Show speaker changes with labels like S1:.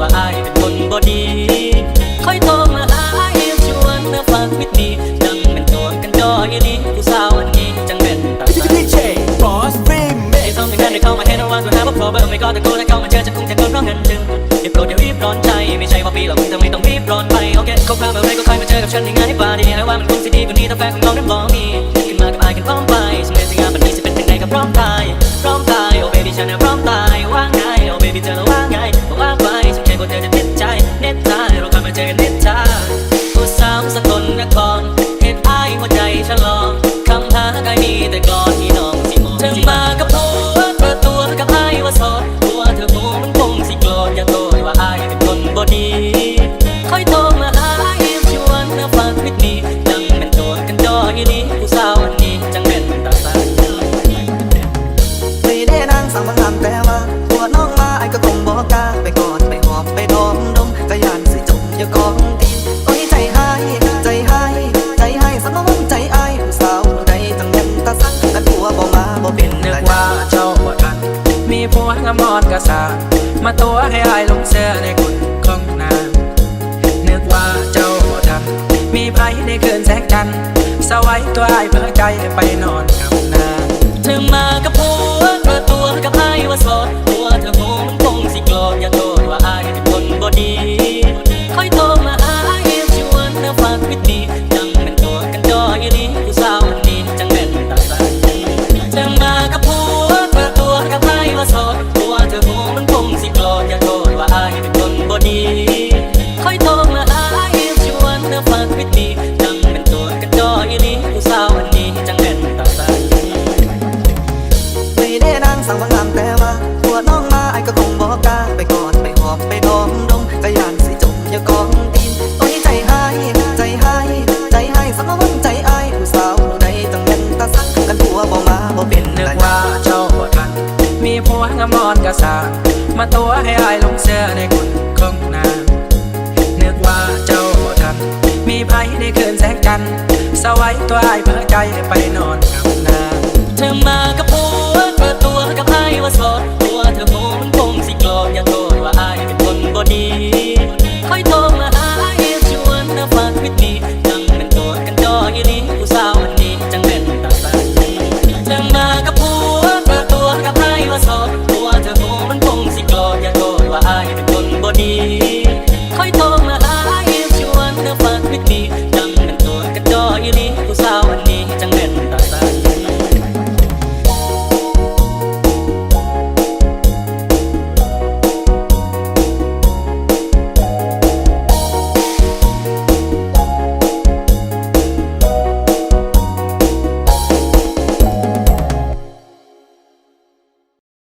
S1: ว่าอายเป็นคนบ่ดีคอยโทรมาหาอายชวนเธอฝากมิตรดีจังเป็นตัวกันจอยดีผู้สาวอันนี้จังเป็นตาดีเจ
S2: บอสฟรีเมย์
S1: ต้องถึงนั้นได้เข้ามาให้ระวังตัวหาพบพอเบอร์ไม่ก็ตะโกนและเข้ามาเจอจะคงจะโดนเพราะเงินจึงเอย่โกรธอย่ารีบร้อนใจไม่ใช่ว่าปีหรอกแต่ไม่ต้องรีบร้อนไปโอเคเขาพามาไรก็ค่อยมาเจอกับฉันในงานให้ปาดีแล้วว่ามันคงจะดีกว่านี้ถ้าแฟนของเราได้บอกมีขึ้นมากับอายกันพร้อมไปฉันเป็นสัญญานปันนี้จะเป็นยังไงก็พร้อมตายพร้อมตายโอ้เบบี้ฉันพร้อมตายว่าไงโอ้เบบี้เธอว่าไงว่า ก็เจอได้ติดใจเน็ตตาเรากลับมาเจอกันเน็ตตาผู้สาวสกลนครเห็นอาหัวใจฉลองคำหาใครมีแต่กลอน
S3: ให้อายลงเสื้อในกุ่นของนางเนึกว่าเจ้าบ่ทำมีไผในคืนแสงจันทร์สวายตัวไอ้ยเพื่อใจไปนอนกับ กษามาตัวให้อายลงเสื้อในคุณองนางนึกว่าเจ้าทัน มีภัยในคืนแสงจันทร์สวัยตัวอายเพ้อใจไปนอนกับนาง
S1: เธอมากับผัวเปิดตัวกับไอ้ว่าสด